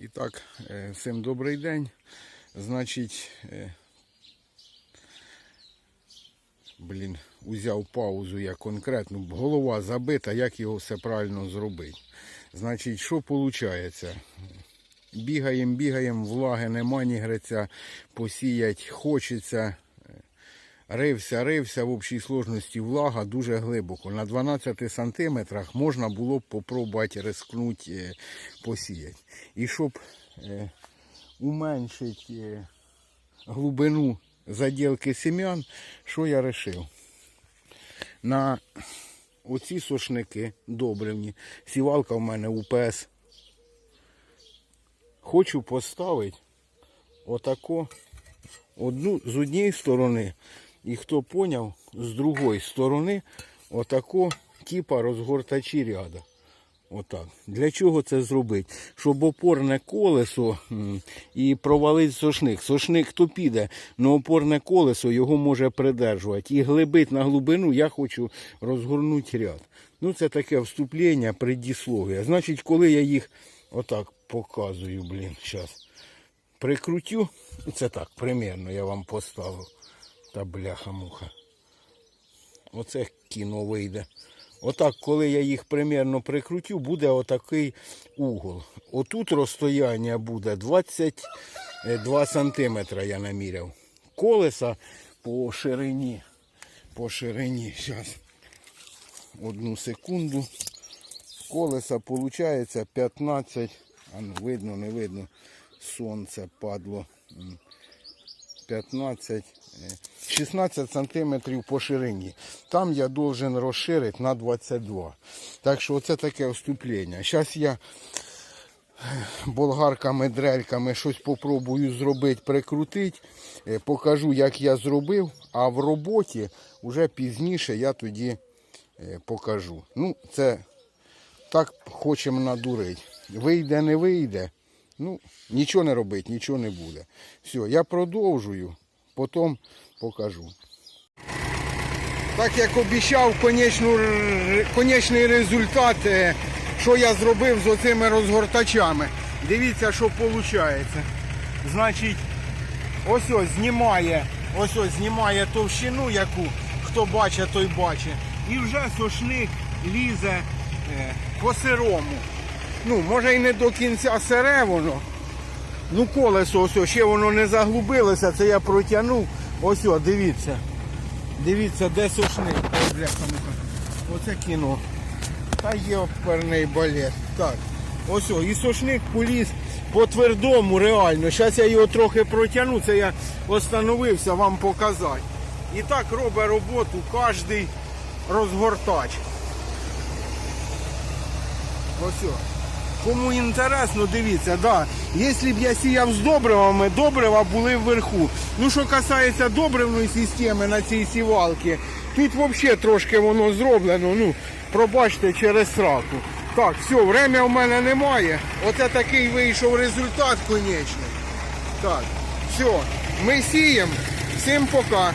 І так, е, всім добрий день. Значить, е, блін, узяв паузу я конкретно, голова забита, як його все правильно зробити. Значить, що виходить? Бігаємо, бігаємо, влаги нема, ні гриця, посіять хочеться. Рився, рився в общій сложності влага дуже глибоко. На 12 сантиметрах можна було б попробувати рискнути е, посіяти. І щоб е, уменшити е, глибину заділки семян, що я вирішив? На оці сошники добривні, сівалка в мене УПС. Хочу поставити отако одну з однієї сторони, і хто поняв, з другої сторони, отако, типа розгортачі ряда. Отак. Для чого це зробити? Щоб опорне колесо і провалить сошник. Сошник то піде, але опорне колесо його може придержувати. І глибить на глибину я хочу розгорнути ряд. Ну, це таке вступлення, предіслов'я. Значить, коли я їх отак показую, блін, зараз прикрутю. Це так, примірно я вам поставив. Та бляха-муха. Оце кіно вийде. Отак, коли я їх примірно прикрутю, буде отакий угол. Отут розстояння буде 22 сантиметра, я наміряв. Колеса по ширині. По ширині. Зараз. Одну секунду. Колеса виходить 15. А ну, видно, не видно. Сонце падло. М. 15, е, 16 сантиметрів по ширині. Там я должен розширити на 22. Так що оце таке вступлення. Зараз я е, болгарками, дрельками щось попробую зробити, прикрутити. Е, Покажу, як я зробив, а в роботі вже пізніше я тоді е, покажу. Ну, це так хочемо надурити. Вийде, не вийде. Ну, нічого не робить, нічого не буде. Все, я продовжую, потім покажу. Так як обіцяв конечний результат, е, що я зробив з оцими розгортачами. Дивіться, що виходить. Значить, ось ось знімає, ось ось знімає товщину, яку хто бачить, той бачить. І вже сошник лізе е, по сирому. Ну, може і не до кінця сире воно. Ну, колесо ось, ще воно не заглубилося, це я протягнув. Ось, о, дивіться. Дивіться, де бляха-муха. Оце кіно. Та йоперний балет. Так. Ось, о, і сошник поліз по твердому реально. Зараз я його трохи протягну, це я остановився вам показати. І так робить роботу кожний розгортач. Ось. о. Кому інтересно, дивіться, да. Якщо б я сіяв з добривами, добрива були вверху. Ну, що касається добривної системи на цій сівалці, тут взагалі трошки воно зроблено, ну, пробачте, через сраку. Так, все, время в мене немає. Оце такий вийшов результат конечний. Так, все, ми сіємо. Всім пока.